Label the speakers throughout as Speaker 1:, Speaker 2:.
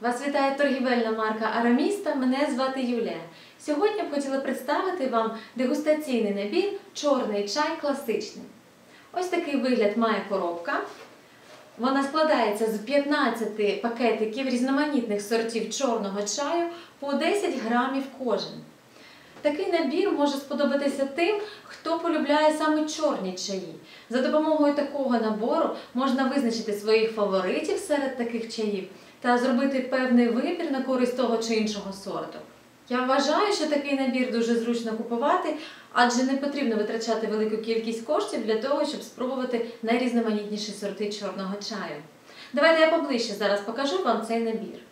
Speaker 1: Вас вітає торгівельна марка Араміста. Мене звати Юлія. Сьогодні б хотіла представити вам дегустаційний набір Чорний чай класичний. Ось такий вигляд має коробка. Вона складається з 15 пакетиків різноманітних сортів чорного чаю по 10 грамів кожен. Такий набір може сподобатися тим, хто полюбляє саме чорні чаї. За допомогою такого набору можна визначити своїх фаворитів серед таких чаїв та зробити певний вибір на користь того чи іншого сорту. Я вважаю, що такий набір дуже зручно купувати, адже не потрібно витрачати велику кількість коштів для того, щоб спробувати найрізноманітніші сорти чорного чаю. Давайте я поближче зараз покажу вам цей набір.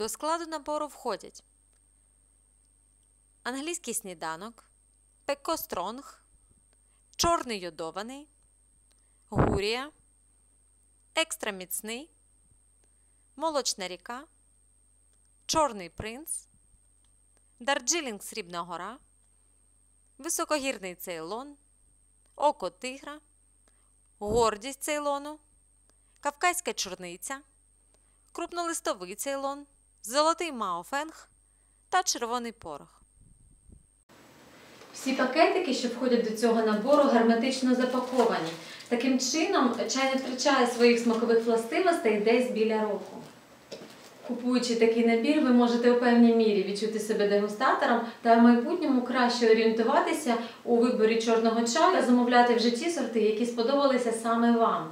Speaker 2: До складу набору входять англійський сніданок, пеко стронг, чорний йодований, гурія, екстра міцний, молочна ріка, чорний принц, дарджилінг Срібна гора, високогірний цейлон, око тигра, гордість цейлону, кавказька чорниця, крупнолистовий цейлон, золотий маофенг та червоний порох.
Speaker 1: Всі пакетики, що входять до цього набору, герметично запаковані. Таким чином, чай не втрачає своїх смакових властивостей десь біля року. Купуючи такий набір, ви можете у певній мірі відчути себе дегустатором та в майбутньому краще орієнтуватися у виборі чорного чаю та замовляти в житті сорти, які сподобалися саме вам.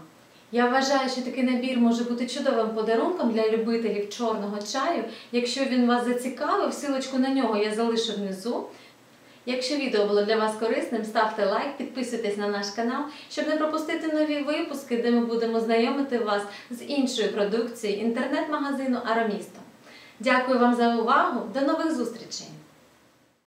Speaker 1: Я вважаю, що такий набір може бути чудовим подарунком для любителів чорного чаю. Якщо він вас зацікавив, силочку на нього я залишу внизу. Якщо відео було для вас корисним, ставте лайк, підписуйтесь на наш канал, щоб не пропустити нові випуски, де ми будемо знайомити вас з іншою продукцією інтернет-магазину Арамісто. Дякую вам за увагу. До нових зустрічей!